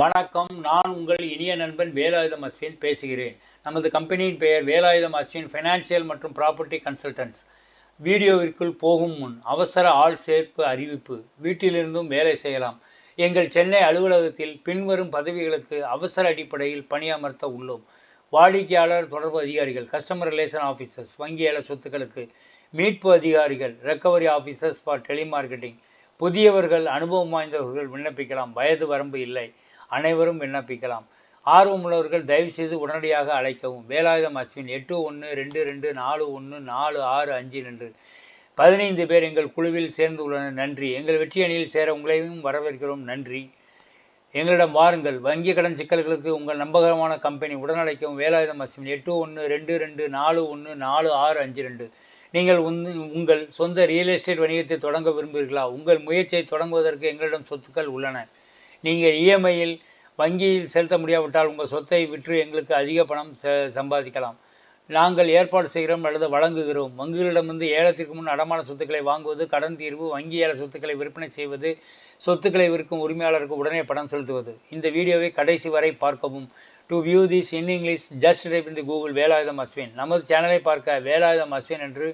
வணக்கம். நான் உங்கள் இனிய நண்பன் வேலாயுதம் அஸ்வின் பேசுகிறேன். நமது கம்பெனியின் பெயர் வேலாயுதம் அஸ்வின் ஃபைனான்சியல் மற்றும் ப்ராப்பர்ட்டி கன்சல்டன்ட்ஸ் வீடியோவிற்குள் போகும் முன் அவசர ஆள் சேர்ப்பு அறிவிப்பு. வீட்டிலிருந்தும் வேலை செய்யலாம். எங்கள் சென்னை அலுவலகத்தில் பின்வரும் பதவிகளுக்கு அவசர அடிப்படையில் பணியமர்த்த உள்ளோம். வாடிக்கையாளர் தொடர்பு அதிகாரிகள் கஸ்டமர் ரிலேஷன் ஆஃபீஸர்ஸ் வங்கியாள சொத்துக்களுக்கு மீட்பு அதிகாரிகள் ரெக்கவரி ஆஃபீஸர்ஸ் ஃபார் டெலிமார்க்கெட்டிங் புதியவர்கள் அனுபவம் வாய்ந்தவர்கள் விண்ணப்பிக்கலாம். வயது வரம்பு இல்லை. அனைவரும் விண்ணப்பிக்கலாம். ஆர்வமுள்ளவர்கள் தயவுசெய்து உடனடியாக அழைக்கவும். வேலாயுதம் அஸ்வின் எட்டு ஒன்று ரெண்டு ரெண்டு நாலு ஒன்று நாலு ஆறு அஞ்சு ரெண்டு. பதினைந்து பேர் எங்கள் குழுவில் சேர்ந்து உள்ளனர். நன்றி. எங்கள் வெற்றி அணியில் சேர உங்களையும் வரவேற்கிறோம். நன்றி. எங்களிடம் வாருங்கள். வங்கி கடன் சிக்கல்களுக்கு உங்கள் நம்பகரமான கம்பெனி உடனழைக்கவும். வேலாயுதம் அஸ்வின் எட்டு ஒன்று ரெண்டு ரெண்டு நாலு ஒன்று நாலு ஆறு அஞ்சு ரெண்டு. நீங்கள் உங்கள் சொந்த ரியல் எஸ்டேட் வணிகத்தை தொடங்க விரும்புகிறீர்களா? உங்கள் முயற்சியை தொடங்குவதற்கு எங்களிடம் சொத்துக்கள் உள்ளன. நீங்கள் இஎம்ஐயில் வங்கியில் செலுத்த முடியாவிட்டால் உங்கள் சொத்தை விற்று எங்களுக்கு அதிக பணம் சம்பாதிக்கலாம். நாங்கள் ஏற்பாடு செய்கிறோம் அல்லது வழங்குகிறோம். வங்கிகளிடமிருந்து ஏலத்திற்கு முன் அடமான சொத்துக்களை வாங்குவது கடன் தீர்வு வங்கி ஏல சொத்துக்களை விற்பனை செய்வது சொத்துக்களை விற்கும் உரிமையாளருக்கு உடனே பணம் செலுத்துவது. இந்த வீடியோவை கடைசி வரை பார்க்கவும். To view this in English just type இந்த கூகுள் வேலாயுதம் அஸ்வின். நமது சேனலை பார்க்க வேலாயுதம் அஸ்வின் என்று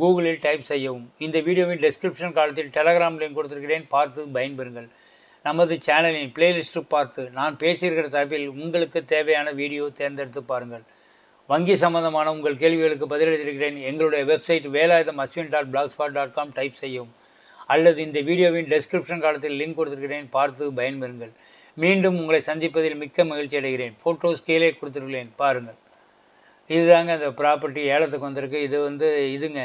கூகுளில் டைப் செய்யவும். இந்த வீடியோவின் டெஸ்கிரிப்ஷன் காலத்தில் டெலகிராம் லிங்க் கொடுத்திருக்கிறேன். பார்த்து பயன்பெறுங்கள். நமது சேனலின் பிளேலிஸ்ட்டு பார்த்து நான் பேசியிருக்கிற தரப்பில் உங்களுக்கு தேவையான வீடியோ தேர்ந்தெடுத்து பாருங்கள். வங்கி சம்பந்தமான உங்கள் கேள்விகளுக்கு பதிலளித்திருக்கிறேன் எங்களுடைய website Velayutham Ashwin dot blog spot dot com type செய்யும் அல்லது இந்த வீடியோவின் டெஸ்கிரிப்ஷன் காலத்தில் லிங்க் கொடுத்திருக்கிறேன். பார்த்து பயன்பெறுங்கள். மீண்டும் உங்களை சந்திப்பதில் மிக்க மகிழ்ச்சி அடைகிறேன். ஃபோட்டோஸ் கீழே கொடுத்துருக்கிறேன். பாருங்கள். இதுதாங்க அந்த ப்ராப்பர்ட்டி ஏலத்துக்கு வந்திருக்கு. இது வந்து இதுங்க.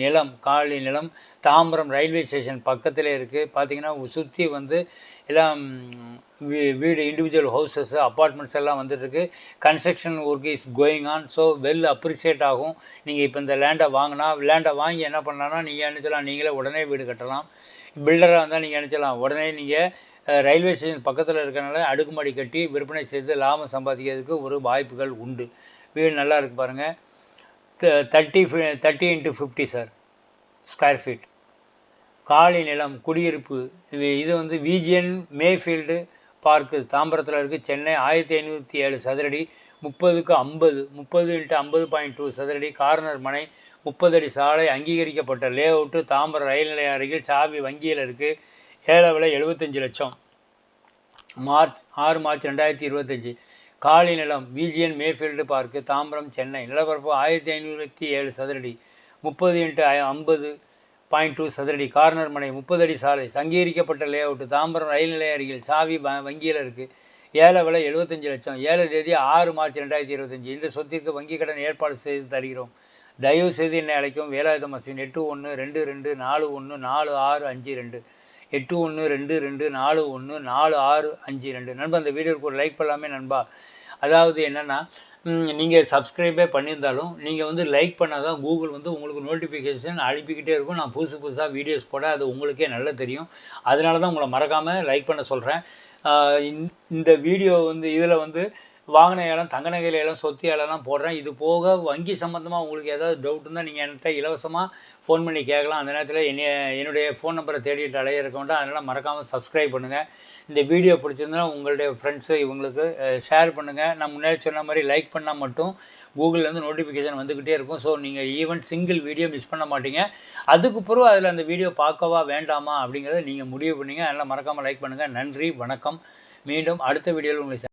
நிலம் காலி நிலம் தாம்பரம் ரயில்வே ஸ்டேஷன் பக்கத்தில் இருக்குது பார்த்தீங்கன்னா சுற்றி வந்து எல்லாம் வீடு இண்டிவிஜுவல் ஹவுசஸ் அப்பார்ட்மெண்ட்ஸ் எல்லாம் வந்துட்டுருக்கு construction work is going on so well appreciate ஆகும். நீங்கள் இப்போ இந்த லேண்டை வாங்கினா லேண்டை வாங்கி என்ன பண்ணலாம்னா நீங்கள் நினச்சலாம் நீங்களே உடனே வீடு கட்டலாம். பில்டராக இருந்தால் நீங்கள் நினச்சலாம் உடனே நீங்கள் ரயில்வே ஸ்டேஷன் பக்கத்தில் இருக்கிறனால அடுக்குமாடி கட்டி விற்பனை செய்து லாபம் சம்பாதிக்கிறதுக்கு ஒரு வாய்ப்புகள் உண்டு. வீடு நல்லா இருக்குது பாருங்கள் thirty thirty into fifty sir square feet காலி நிலம் குடியிருப்பு இது இது வந்து விஜிஎன் மேஃபீல்டு பார்க்கு தாம்பரத்தில் இருக்குது சென்னை ஆயிரத்தி ஐநூற்றி ஏழு சதுரடி முப்பதுக்கு ஐம்பது முப்பது இன்ட்டு ஐம்பது பாயிண்ட் டூ சதுரடி கார்னர் மனை முப்பது அடி சாலை அங்கீகரிக்கப்பட்ட லே அவுட்டு தாம்பரம் ரயில் நிலையம் அருகில் சாவி வங்கியில் இருக்குது ஏழை விலை எழுபத்தஞ்சு லட்சம். மார்ச் ஆறு மார்ச் ரெண்டாயிரத்தி இருபத்தஞ்சி. காலி நிலம் VGN Mayfield park Tambaram Chennai. நிலப்பரப்பு ஆயிரத்தி ஐநூற்றி ஏழு சதுரடி முப்பது இன்ட்டு ஐம்பது பாயிண்ட் டூ சதுரடி கார்னர் மனை முப்பது அடி சாலை. சங்கீகரிக்கப்பட்ட லே அவுட்டு தாம்பரம் ரயில் நிலைய அருகில் சாவி வங்கியில் இருக்குது ஏழை விலை எழுபத்தஞ்சு லட்சம். ஏழு தேதி ஆறு மார்ச் ரெண்டாயிரத்தி இருபத்தஞ்சி. இந்த சொத்திற்கு வங்கி கடன் ஏற்பாடு செய்து தருகிறோம். தயவு செய்து என்னை அழைக்கும் வேலாயுதம் மசின் எட்டு ஒன்று ரெண்டு ரெண்டு நாலு ஒன்று நாலு ஆறு அஞ்சு ரெண்டு. எட்டு ஒன்று ரெண்டு ரெண்டு நாலு ஒன்று நாலு ஆறு அஞ்சு ரெண்டு. நண்பா அந்த வீடியோவுக்கு ஒரு லைக் பண்ணலாமே நண்பா. அதாவது என்னென்னா நீங்கள் சப்ஸ்கிரைபே பண்ணியிருந்தாலும் நீங்கள் வந்து லைக் பண்ணால் தான் கூகுள் வந்து உங்களுக்கு நோட்டிஃபிகேஷன் அனுப்பிக்கிட்டே இருக்கும். நான் புதுசு புதுசாக வீடியோஸ் போட அது உங்களுக்கே நல்லா தெரியும். அதனால தான் உங்களை மறக்காமல் லைக் பண்ண சொல்கிறேன் இந்த வீடியோ வந்து இதில் வந்து வாங்கின இடம் தங்க நகையில் இடம் சொத்து இடம்லாம் போடுறேன். இது போக வங்கி சம்மந்தமாக உங்களுக்கு ஏதாவது டவுட் இருந்தால் நீங்கள் என்கிட்ட இலவசமாக ஃபோன் பண்ணி கேட்கலாம். அந்த நேரத்தில் என்னைய என்னுடைய ஃபோன் நம்பரை தேடிட்டு அலைய இருக்க வேண்டாம் அதனால் மறக்காமல் சப்ஸ்கிரைப் பண்ணுங்கள் இந்த வீடியோ பிடிச்சிருந்தா உங்களுடைய ஃப்ரெண்ட்ஸு இவங்களுக்கு ஷேர் பண்ணுங்கள் நான் முன்னாடி சொன்ன மாதிரி லைக் பண்ணால் மட்டும் கூகுள்லேருந்து நோட்டிஃபிகேஷன் வந்துக்கிட்டே இருக்கும். ஸோ நீங்கள் ஈவன் சிங்கிள் வீடியோ மிஸ் பண்ண மாட்டீங்க. அதுக்கு பிறகு அதில் அந்த வீடியோ பார்க்கவா வேண்டாமா அப்படிங்கிறத நீங்கள் முடிவு பண்ணிங்க. அதனால் மறக்காமல் லைக் பண்ணுங்கள் நன்றி வணக்கம். மீண்டும் அடுத்த வீடியோவில் உங்களை